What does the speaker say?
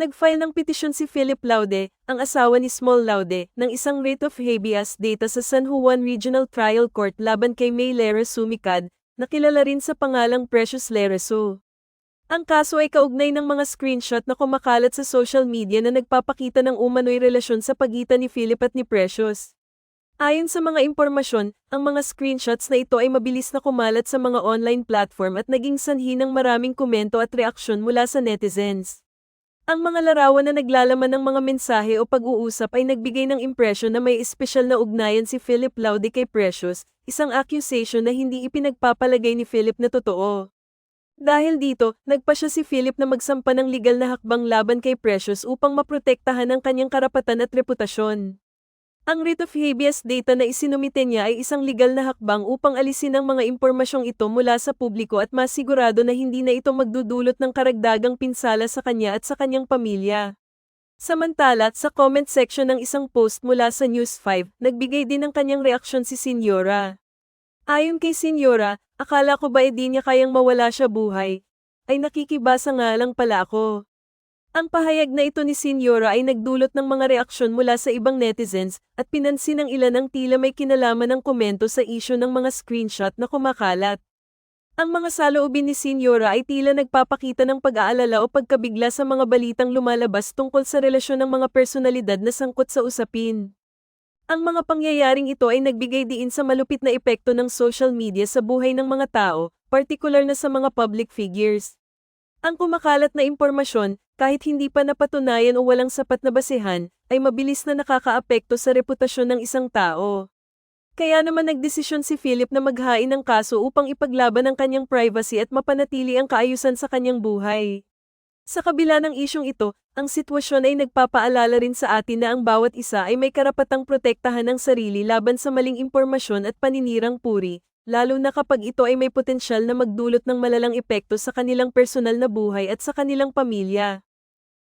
Nag-file ng petisyon si Philip Laude, ang asawa ni Small Laude, ng isang writ of habeas data sa San Juan Regional Trial Court laban kay May Lera Sumicad, na kilala rin sa pangalang Precious Leraso. Ang kaso ay kaugnay ng mga screenshot na kumakalat sa social media na nagpapakita ng umano'y relasyon sa pagitan ni Philip at ni Precious. Ayon sa mga impormasyon, ang mga screenshots na ito ay mabilis na kumalat sa mga online platform at naging sanhi ng maraming komento at reaksyon mula sa netizens. Ang mga larawan na naglalaman ng mga mensahe o pag-uusap ay nagbigay ng impresyon na may espesyal na ugnayan si Philip Laude kay Precious, isang accusation na hindi ipinagpapalagay ni Philip na totoo. Dahil dito, nagpa siya si Philip na magsampa ng legal na hakbang laban kay Precious upang maprotektahan ang kanyang karapatan at reputasyon. Ang writ of habeas data na isinumite niya ay isang legal na hakbang upang alisin ang mga impormasyong ito mula sa publiko at masigurado na hindi na ito magdudulot ng karagdagang pinsala sa kanya at sa kanyang pamilya. Samantala, sa comment section ng isang post mula sa News 5, nagbigay din ng kanyang reaksyon si Senyora. Ayon kay Senyora, akala ko ba edi niya kayang mawala siya buhay? Ay nakikibasa nga lang pala ako. Ang pahayag na ito ni Senyora ay nagdulot ng mga reaksyon mula sa ibang netizens at pinansin ng ilan ang tila may kinalaman ng komento sa isyo ng mga screenshot na kumakalat. Ang mga saloobin ni Senyora ay tila nagpapakita ng pag-aalala o pagkabigla sa mga balitang lumalabas tungkol sa relasyon ng mga personalidad na sangkot sa usapin. Ang mga pangyayaring ito ay nagbigay diin sa malupit na epekto ng social media sa buhay ng mga tao, partikular na sa mga public figures. Ang kumakalat na impormasyon, kahit hindi pa napatunayan o walang sapat na basehan, ay mabilis na nakakaapekto sa reputasyon ng isang tao. Kaya naman nagdesisyon si Philip na maghain ng kaso upang ipaglaban ang kanyang privacy at mapanatili ang kaayusan sa kanyang buhay. Sa kabila ng isyong ito, ang sitwasyon ay nagpapaalala rin sa atin na ang bawat isa ay may karapatang protektahan ng sarili laban sa maling impormasyon at paninirang puri, lalo na kapag ito ay may potensyal na magdulot ng malalang epekto sa kanilang personal na buhay at sa kanilang pamilya.